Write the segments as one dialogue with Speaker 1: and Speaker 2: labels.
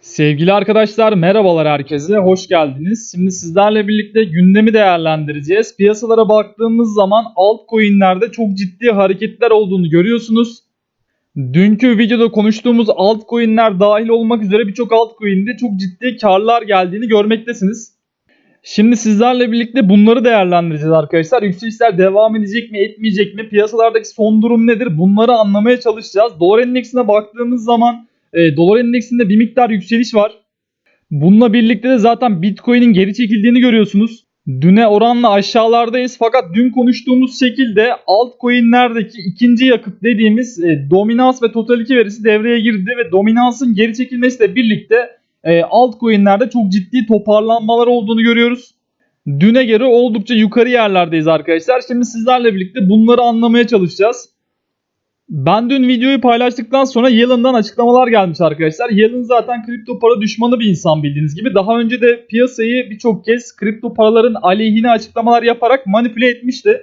Speaker 1: Sevgili arkadaşlar merhabalar herkese hoş geldiniz. Şimdi sizlerle birlikte gündemi değerlendireceğiz. Piyasalara baktığımız zaman altcoin'lerde çok ciddi hareketler olduğunu görüyorsunuz. Dünkü videoda konuştuğumuz altcoin'ler dahil olmak üzere birçok altcoin'de çok ciddi karlar geldiğini görmektesiniz. Şimdi sizlerle birlikte bunları değerlendireceğiz arkadaşlar. Yükselişler devam edecek mi etmeyecek mi? Piyasalardaki son durum nedir? Bunları anlamaya çalışacağız. Dolar endeksine baktığımız zaman e, dolar endeksinde bir miktar yükseliş var. Bununla birlikte de zaten Bitcoin'in geri çekildiğini görüyorsunuz. Düne oranla aşağılardayız fakat dün konuştuğumuz şekilde altcoin'lerdeki ikinci yakıt dediğimiz e, dominans ve total 2 verisi devreye girdi ve dominansın geri çekilmesiyle birlikte e, altcoin'lerde çok ciddi toparlanmalar olduğunu görüyoruz. Düne göre oldukça yukarı yerlerdeyiz arkadaşlar. Şimdi sizlerle birlikte bunları anlamaya çalışacağız. Ben dün videoyu paylaştıktan sonra Yellen'dan açıklamalar gelmiş arkadaşlar. Yellen zaten kripto para düşmanı bir insan bildiğiniz gibi. Daha önce de piyasayı birçok kez kripto paraların aleyhine açıklamalar yaparak manipüle etmişti.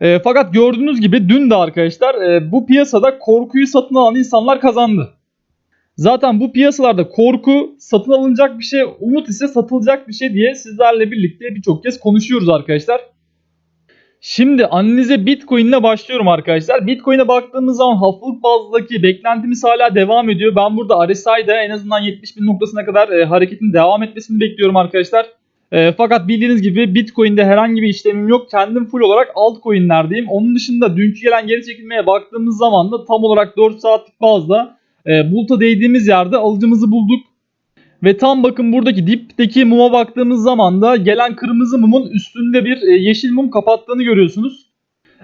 Speaker 1: E, fakat gördüğünüz gibi dün de arkadaşlar e, bu piyasada korkuyu satın alan insanlar kazandı. Zaten bu piyasalarda korku satın alınacak bir şey, umut ise satılacak bir şey diye sizlerle birlikte birçok kez konuşuyoruz arkadaşlar. Şimdi analize Bitcoin ile başlıyorum arkadaşlar. Bitcoin'e baktığımız zaman haftalık bazdaki beklentimiz hala devam ediyor. Ben burada RSI'de en azından 70 bin noktasına kadar e, hareketin devam etmesini bekliyorum arkadaşlar. E, fakat bildiğiniz gibi Bitcoin'de herhangi bir işlemim yok. Kendim full olarak altcoin'lerdeyim. Onun dışında dünkü gelen geri çekilmeye baktığımız zaman da tam olarak 4 saatlik bazda e, buluta değdiğimiz yerde alıcımızı bulduk. Ve tam bakın buradaki dipteki muma baktığımız zaman da gelen kırmızı mumun üstünde bir e, yeşil mum kapattığını görüyorsunuz.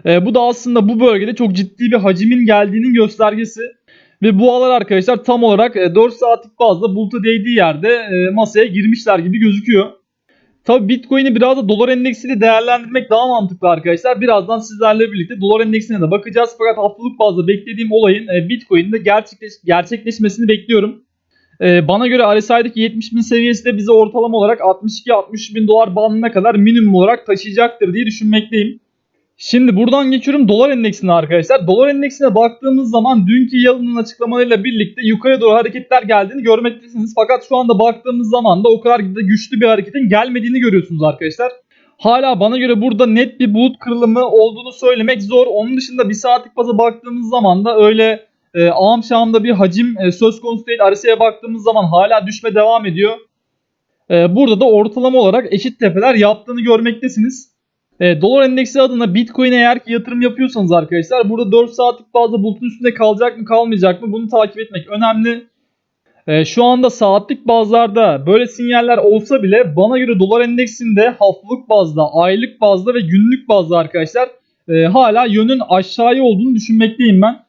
Speaker 1: E, bu da aslında bu bölgede çok ciddi bir hacimin geldiğinin göstergesi. Ve bu alar arkadaşlar tam olarak e, 4 saatlik bazda buluta değdiği yerde e, masaya girmişler gibi gözüküyor. Tabi Bitcoin'i biraz da dolar endeksiyle değerlendirmek daha mantıklı arkadaşlar. Birazdan sizlerle birlikte dolar endeksine de bakacağız. Fakat haftalık bazda beklediğim olayın e, Bitcoin'de gerçekleş gerçekleşmesini bekliyorum. Ee, bana göre RSI'deki 70 bin seviyesi de bizi ortalama olarak 62-60 bin dolar bandına kadar minimum olarak taşıyacaktır diye düşünmekteyim. Şimdi buradan geçiyorum dolar endeksine arkadaşlar. Dolar endeksine baktığımız zaman dünkü Yalın'ın açıklamalarıyla birlikte yukarı doğru hareketler geldiğini görmektesiniz. Fakat şu anda baktığımız zaman da o kadar da güçlü bir hareketin gelmediğini görüyorsunuz arkadaşlar. Hala bana göre burada net bir bulut kırılımı olduğunu söylemek zor. Onun dışında bir saatlik baza baktığımız zaman da öyle e, ağam şahımda bir hacim e, söz konusu değil. RSI'ye baktığımız zaman hala düşme devam ediyor. E, burada da ortalama olarak eşit tepeler yaptığını görmektesiniz. E, dolar endeksi adına Bitcoin'e eğer ki yatırım yapıyorsanız arkadaşlar burada 4 saatlik bazda bulutun üstünde kalacak mı kalmayacak mı bunu takip etmek önemli. E, şu anda saatlik bazlarda böyle sinyaller olsa bile bana göre dolar endeksinde haftalık bazda, aylık bazda ve günlük bazda arkadaşlar e, hala yönün aşağıya olduğunu düşünmekteyim ben.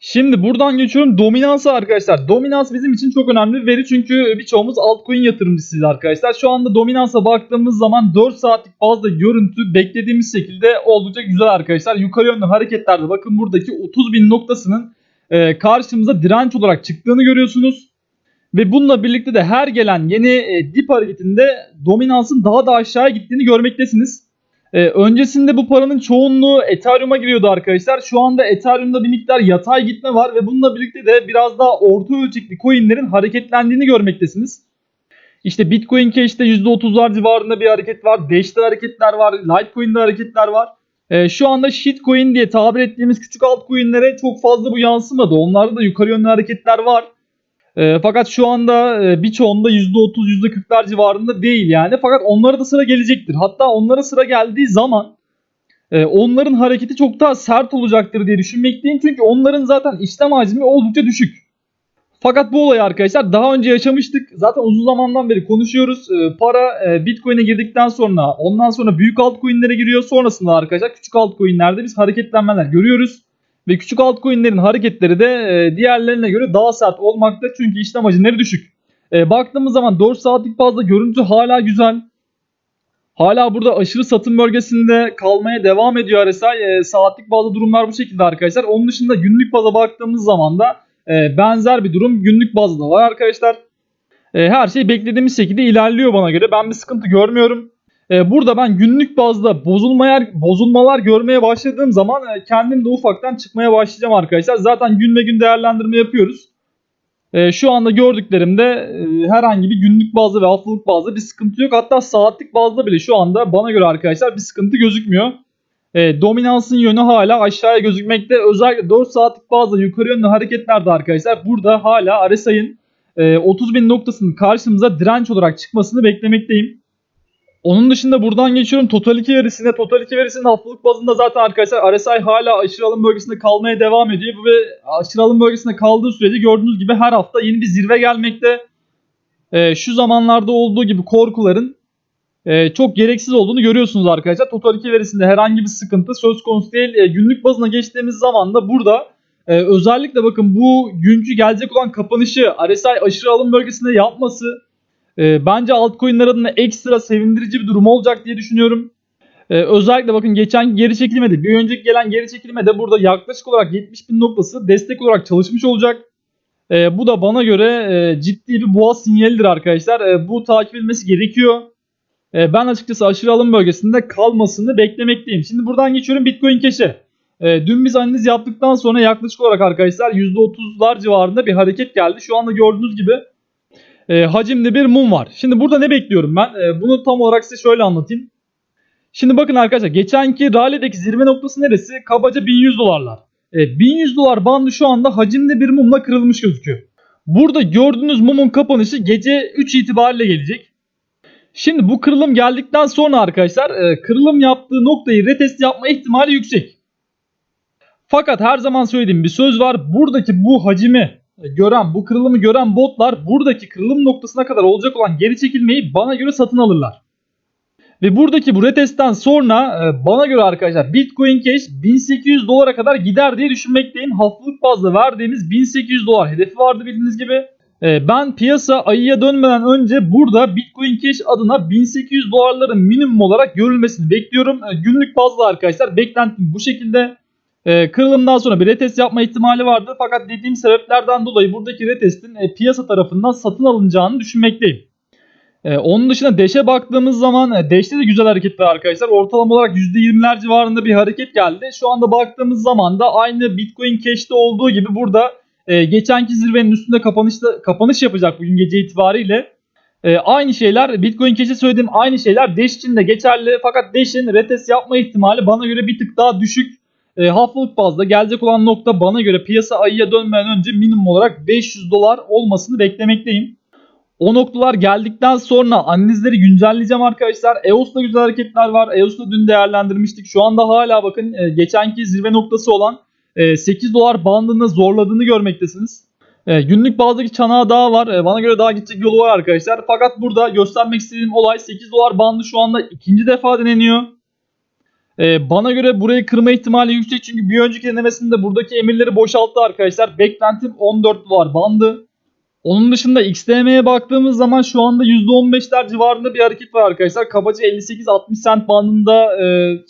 Speaker 1: Şimdi buradan geçiyorum dominansa arkadaşlar. Dominans bizim için çok önemli bir veri çünkü birçoğumuz altcoin yatırımcısıyız arkadaşlar. Şu anda dominansa baktığımız zaman 4 saatlik bazda görüntü beklediğimiz şekilde oldukça güzel arkadaşlar. Yukarı yönlü hareketlerde bakın buradaki 30 bin noktasının e, karşımıza direnç olarak çıktığını görüyorsunuz. Ve bununla birlikte de her gelen yeni e, dip hareketinde dominansın daha da aşağıya gittiğini görmektesiniz. Ee, öncesinde bu paranın çoğunluğu Ethereum'a giriyordu arkadaşlar. Şu anda Ethereum'da bir miktar yatay gitme var ve bununla birlikte de biraz daha orta ölçekli coinlerin hareketlendiğini görmektesiniz. İşte Bitcoin Cash'te %30'lar civarında bir hareket var. Dash'te hareketler var. Litecoin'de hareketler var. Ee, şu anda shitcoin diye tabir ettiğimiz küçük altcoin'lere çok fazla bu yansımadı. Onlarda da yukarı yönlü hareketler var. E, fakat şu anda e, birçoğunda %30 %40'lar civarında değil yani. Fakat onlara da sıra gelecektir. Hatta onlara sıra geldiği zaman e, onların hareketi çok daha sert olacaktır diye düşünmekteyim. Çünkü onların zaten işlem hacmi oldukça düşük. Fakat bu olayı arkadaşlar daha önce yaşamıştık. Zaten uzun zamandan beri konuşuyoruz. E, para e, Bitcoin'e girdikten sonra ondan sonra büyük altcoin'lere giriyor. Sonrasında arkadaşlar küçük altcoin'lerde biz hareketlenmeler görüyoruz. Ve küçük altcoin'lerin hareketleri de e, diğerlerine göre daha sert olmakta çünkü işlem hacimleri düşük. E, baktığımız zaman 4 saatlik bazda görüntü hala güzel. Hala burada aşırı satım bölgesinde kalmaya devam ediyor RSI. E, saatlik bazda durumlar bu şekilde arkadaşlar. Onun dışında günlük baza baktığımız zaman da benzer bir durum günlük bazda da var arkadaşlar. Her şey beklediğimiz şekilde ilerliyor bana göre. Ben bir sıkıntı görmüyorum. E, burada ben günlük bazda bozulmalar, bozulmalar görmeye başladığım zaman e, kendim de ufaktan çıkmaya başlayacağım arkadaşlar. Zaten gün ve gün değerlendirme yapıyoruz. E, şu anda gördüklerimde e, herhangi bir günlük bazda ve haftalık bazda bir sıkıntı yok. Hatta saatlik bazda bile şu anda bana göre arkadaşlar bir sıkıntı gözükmüyor. E, dominansın yönü hala aşağıya gözükmekte. Özellikle 4 saatlik bazda yukarı yönlü hareketlerde arkadaşlar burada hala RSI'ın e, 30.000 noktasının karşımıza direnç olarak çıkmasını beklemekteyim. Onun dışında buradan geçiyorum Total 2 verisine. Total 2 verisinin haftalık bazında zaten arkadaşlar RSI hala aşırı alım bölgesinde kalmaya devam ediyor. Ve aşırı alım bölgesinde kaldığı sürece gördüğünüz gibi her hafta yeni bir zirve gelmekte. Ee, şu zamanlarda olduğu gibi korkuların e, çok gereksiz olduğunu görüyorsunuz arkadaşlar. Total 2 verisinde herhangi bir sıkıntı söz konusu değil. E, günlük bazına geçtiğimiz zaman da burada e, özellikle bakın bu günkü gelecek olan kapanışı RSI aşırı alım bölgesinde yapması e, bence altcoin'ler adına ekstra sevindirici bir durum olacak diye düşünüyorum. E, özellikle bakın geçen geri çekilmede bir önceki gelen geri çekilmede burada yaklaşık olarak 70 bin noktası destek olarak çalışmış olacak. E, bu da bana göre e, ciddi bir boğa sinyalidir arkadaşlar. E, bu takip edilmesi gerekiyor. E, ben açıkçası aşırı alım bölgesinde kalmasını beklemekteyim. Şimdi buradan geçiyorum Bitcoin Cash'e. E, dün biz analiz yaptıktan sonra yaklaşık olarak arkadaşlar %30'lar civarında bir hareket geldi. Şu anda gördüğünüz gibi e, hacimli bir mum var. Şimdi burada ne bekliyorum ben? E, bunu tam olarak size şöyle anlatayım. Şimdi bakın arkadaşlar geçenki rally'deki zirve noktası neresi? Kabaca 1100 dolarlar. E, 1100 dolar bandı şu anda hacimli bir mumla kırılmış gözüküyor. Burada gördüğünüz mumun kapanışı gece 3 itibariyle gelecek. Şimdi bu kırılım geldikten sonra arkadaşlar e, kırılım yaptığı noktayı retest yapma ihtimali yüksek. Fakat her zaman söylediğim bir söz var. Buradaki bu hacimi gören, bu kırılımı gören botlar buradaki kırılım noktasına kadar olacak olan geri çekilmeyi bana göre satın alırlar. Ve buradaki bu retestten sonra e, bana göre arkadaşlar Bitcoin Cash 1800 dolara kadar gider diye düşünmekteyim. Haftalık bazda verdiğimiz 1800 dolar hedefi vardı bildiğiniz gibi. E, Ben piyasa ayıya dönmeden önce burada Bitcoin Cash adına 1800 dolarların minimum olarak görülmesini bekliyorum. E, Günlük bazda arkadaşlar beklentim bu şekilde. E, kırılımdan sonra bir retest yapma ihtimali vardı. Fakat dediğim sebeplerden dolayı buradaki retestin e, piyasa tarafından satın alınacağını düşünmekteyim. E, onun dışında Dash'e baktığımız zaman e, Dash'te de güzel hareket var arkadaşlar. Ortalama olarak %20'ler civarında bir hareket geldi. Şu anda baktığımız zaman da aynı Bitcoin Cash'te olduğu gibi burada e, geçenki zirvenin üstünde kapanışta, kapanış yapacak bugün gece itibariyle. E, aynı şeyler Bitcoin Cash'e söylediğim aynı şeyler Dash için de geçerli. Fakat Dash'in retest yapma ihtimali bana göre bir tık daha düşük. E, haftalık bazda gelecek olan nokta bana göre piyasa ayıya dönmeden önce minimum olarak 500 dolar olmasını beklemekteyim. O noktalar geldikten sonra analizleri güncelleyeceğim arkadaşlar. EOS'ta güzel hareketler var. EOS'ta dün değerlendirmiştik. Şu anda hala bakın e, geçenki zirve noktası olan e, 8 dolar bandını zorladığını görmektesiniz. E, günlük bazdaki çanağı daha var. E, bana göre daha gidecek yolu var arkadaşlar. Fakat burada göstermek istediğim olay 8 dolar bandı şu anda ikinci defa deneniyor. E, bana göre burayı kırma ihtimali yüksek çünkü bir önceki denemesinde buradaki emirleri boşalttı arkadaşlar. Beklentim 14 dolar bandı. Onun dışında XDM'ye baktığımız zaman şu anda %15'ler civarında bir hareket var arkadaşlar. Kabaca 58-60 cent bandında e,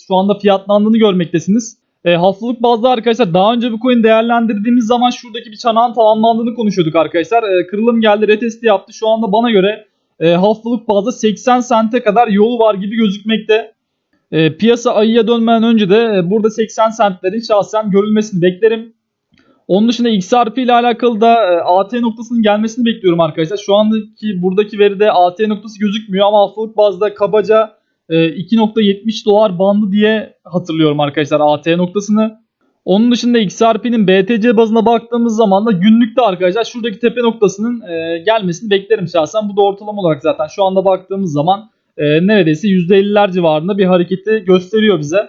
Speaker 1: şu anda fiyatlandığını görmektesiniz. E, haftalık bazda arkadaşlar daha önce bu coin değerlendirdiğimiz zaman şuradaki bir çanağın tamamlandığını konuşuyorduk arkadaşlar. E, kırılım geldi retesti yaptı. Şu anda bana göre e, haftalık bazda 80 sente kadar yolu var gibi gözükmekte. E, piyasa ayıya dönmeden önce de e, burada 80 centlerin şahsen görülmesini beklerim. Onun dışında XRP ile alakalı da e, AT noktasının gelmesini bekliyorum arkadaşlar. Şu andaki buradaki veride AT noktası gözükmüyor ama haftalık bazda kabaca e, 2.70 dolar bandı diye hatırlıyorum arkadaşlar AT noktasını. Onun dışında XRP'nin BTC bazına baktığımız zaman da günlükte arkadaşlar şuradaki tepe noktasının e, gelmesini beklerim şahsen. Bu da ortalama olarak zaten şu anda baktığımız zaman e, neredeyse %50'ler civarında bir hareketi gösteriyor bize.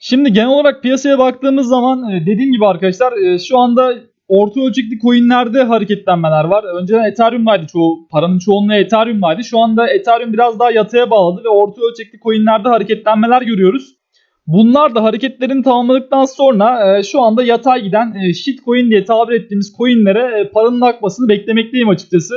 Speaker 1: Şimdi genel olarak piyasaya baktığımız zaman e, dediğim gibi arkadaşlar e, şu anda orta ölçekli coinlerde hareketlenmeler var. Önceden Ethereum'daydı çoğu, paranın çoğunluğu Ethereum'daydı. Şu anda Ethereum biraz daha yataya bağladı ve orta ölçekli coinlerde hareketlenmeler görüyoruz. Bunlar da hareketlerini tamamladıktan sonra e, şu anda yatay giden e, shitcoin diye tabir ettiğimiz coinlere e, paranın akmasını beklemekteyim açıkçası.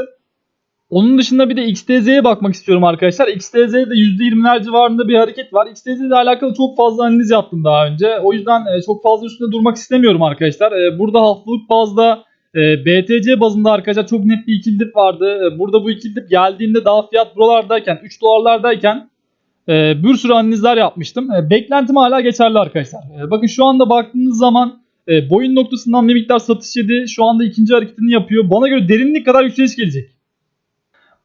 Speaker 1: Onun dışında bir de XTZ'ye bakmak istiyorum arkadaşlar. XTZ'de %20'ler civarında bir hareket var. XTZ alakalı çok fazla analiz yaptım daha önce. O yüzden e, çok fazla üstünde durmak istemiyorum arkadaşlar. E, burada haftalık bazda e, BTC bazında arkadaşlar çok net bir ikili dip vardı. Burada bu ikili dip geldiğinde daha fiyat buralardayken 3 dolarlardayken bir sürü analizler yapmıştım. Beklentim hala geçerli arkadaşlar. Bakın şu anda baktığınız zaman boyun noktasından bir miktar satış yedi. Şu anda ikinci hareketini yapıyor. Bana göre derinlik kadar yükseliş gelecek.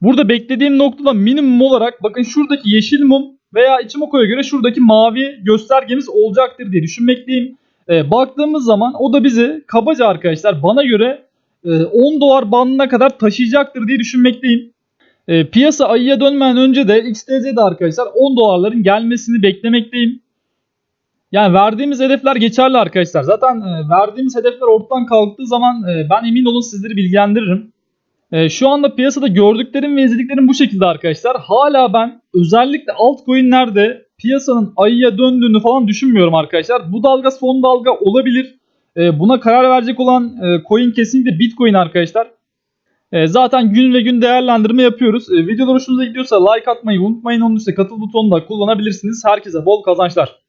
Speaker 1: Burada beklediğim noktada minimum olarak bakın şuradaki yeşil mum veya Ichimoku'ya göre şuradaki mavi göstergemiz olacaktır diye düşünmekteyim. E, baktığımız zaman o da bizi kabaca arkadaşlar bana göre e, 10 dolar bandına kadar taşıyacaktır diye düşünmekteyim. E, piyasa ayıya dönmeden önce de XTZ'de arkadaşlar 10 dolarların gelmesini beklemekteyim. Yani verdiğimiz hedefler geçerli arkadaşlar. Zaten e, verdiğimiz hedefler ortadan kalktığı zaman e, ben emin olun sizleri bilgilendiririm. E, şu anda piyasada gördüklerim ve izlediklerim bu şekilde arkadaşlar. Hala ben özellikle altcoin'lerde piyasanın ayıya döndüğünü falan düşünmüyorum arkadaşlar. Bu dalga son dalga olabilir. E, buna karar verecek olan e, coin kesinlikle Bitcoin arkadaşlar. E, zaten gün ve gün değerlendirme yapıyoruz. E, videolar hoşunuza gidiyorsa like atmayı unutmayın. Onun üstüne katıl butonunu da kullanabilirsiniz. Herkese bol kazançlar.